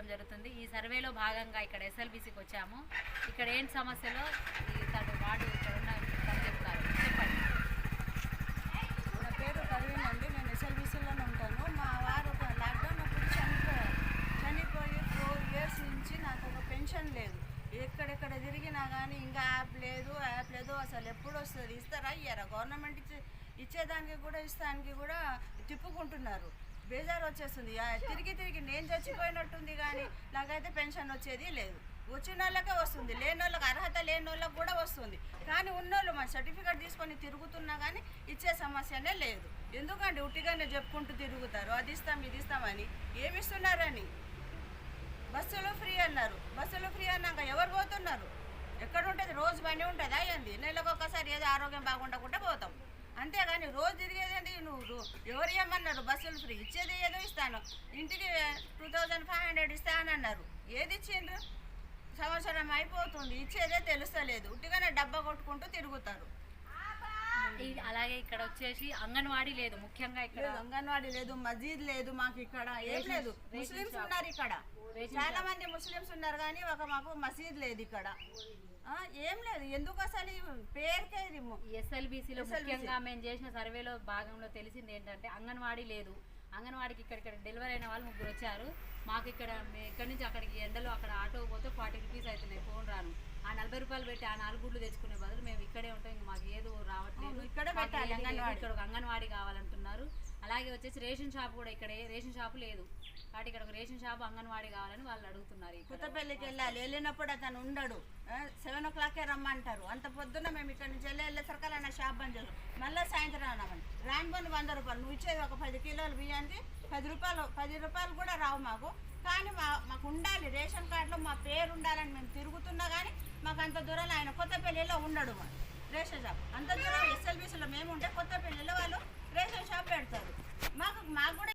చేయడం జరుగుతుంది. ఈ సర్వేలో భాగంగా ఇక్కడ ఎస్ఎల్బిసికి వచ్చాము. ఇక్కడ ఏంటి సమస్యలో తను వాడు ఇక్కడ ఉన్న తను చెప్తారు. చెప్పండి. నా పేరు ప్రవీణ్ అండి. నేను ఎస్ఎల్బీసీలోనే ఉంటాను. మా వారు ఒక లాక్డౌన్ అప్పుడు చనిపోయారు చనిపోయి ఫోర్ ఇయర్స్ నుంచి నాకు ఒక పెన్షన్ లేదు. ఎక్కడెక్కడ తిరిగినా కానీ ఇంకా యాప్ లేదు యాప్ లేదు. అసలు ఎప్పుడు వస్తుంది? ఇస్తారా? ఇయ్యారా? గవర్నమెంట్ ఇచ్చే ఇచ్చేదానికి కూడా ఇస్తానికి కూడా తిప్పుకుంటున్నారు. బేజారు వచ్చేస్తుంది. తిరిగి తిరిగి నేను చచ్చిపోయినట్టుంది కానీ నాకైతే పెన్షన్ వచ్చేది లేదు. వచ్చిన వాళ్ళకే వస్తుంది. లేని వాళ్ళకి అర్హత లేని వాళ్ళకి కూడా వస్తుంది. కానీ ఉన్నోళ్ళు మన సర్టిఫికేట్ తీసుకొని తిరుగుతున్నా కానీ ఇచ్చే సమస్యనే లేదు. ఎందుకంటే ఉట్టిగానే చెప్పుకుంటూ తిరుగుతారు? అది ఇస్తాం ఇది ఇస్తామని ఏమి ఇస్తున్నారని బస్సులు ఫ్రీ అన్నారు. బస్సులు ఫ్రీ అన్నాక ఎవరు పోతున్నారు? ఎక్కడ ఉంటుంది? రోజు పని ఉంటుందా ఏంది? నెలకు ఒక్కసారి ఏదో ఆరోగ్యం బాగుండకుండా పోతాం. అంతేగాని రోజు తిరిగేదండి నువ్వు ఎవరు ఏమన్నారు బస్సులు ఫ్రీ. ఇచ్చేది ఏదో ఇస్తాను. ఇంటికి టూ థౌజండ్ ఫైవ్ హండ్రెడ్ ఇస్తానన్నారు ఏది ఇచ్చిండ్రు? సంవత్సరం అయిపోతుంది. ఇచ్చేదే తెలుస్తలేదు. ఉట్టిగానే డబ్బా కొట్టుకుంటూ తిరుగుతారు. అలాగే ఇక్కడ వచ్చేసి అంగన్వాడీ లేదు ముఖ్యంగా ఇక్కడ. అంగన్వాడీ లేదు మసీద్ లేదు మాకు ఇక్కడ ఏం లేదు. ముస్లిమ్స్ ఉన్నారు ఇక్కడ. చాలా మంది ముస్లిమ్స్ ఉన్నారు కానీ ఒక మాకు మసీద్ లేదు ఇక్కడ. ఆ, ఏం లేదు. ఎందుకు అసలు పేరుకే ఎస్ఎల్బిసిలో ముఖ్యంగా మేము చేసిన సర్వేలో భాగంలో తెలిసింది ఏంటంటే అంగన్వాడీ లేదు. అంగన్వాడికి ఇక్కడ డెలివరీ అయిన వాళ్ళు ముగ్గురు వచ్చారు. మాకు ఇక్కడ ఇక్కడి నుంచి అక్కడికి ఎండలో అక్కడ ఆటో పోతే ఫార్టీ రూపీస్ అవుతున్నాయి ఫోన్ రాను. ఆ నలభై రూపాయలు పెట్టి ఆ నాలుగు గుడ్లు తెచ్చుకునే బదులు మేము ఇక్కడే ఉంటాం ఇంక మాకు ఏదో రావట్లేదు. ఇక్కడే పెట్టాలి. ఇక్కడ ఒక అంగన్వాడీ కావాలంటున్నారు. అలాగే వచ్చేసి రేషన్ షాప్ కూడా ఇక్కడ రేషన్ షాప్ లేదు. కాబట్టి ఇక్కడ ఒక రేషన్ షాప్ అంగన్వాడీ కావాలని వాళ్ళు అడుగుతున్నారు కొత్తపల్లికి వెళ్ళాలి వెళ్ళినప్పుడు అతను ఉండడు. సెవెన్ ఓ క్లాకే రమ్మంటారు. అంత పొద్దున్న మేము ఇక్కడ నుంచి వెళ్ళి వెళ్ళేసరికి బంద్ చేస్తాం మళ్ళీ సాయంత్రం అన్నామని రాన్బోని వంద రూపాయలు. నువ్వు ఇచ్చేది ఒక పది కిలోలు బియ్యానికి పది రూపాయలు పది రూపాయలు కూడా రావు మాకు. కానీ మా మాకు ఉండాలి. రేషన్ కార్డులో మా పేరు ఉండాలని మేము తిరుగుతున్నా కానీ మాకు అంత దూరంలో ఆయన కొత్తపల్లిలో ఉండడు రేషన్ షాప్. అంత దూరం ఎస్ఎల్బీసీలో మేము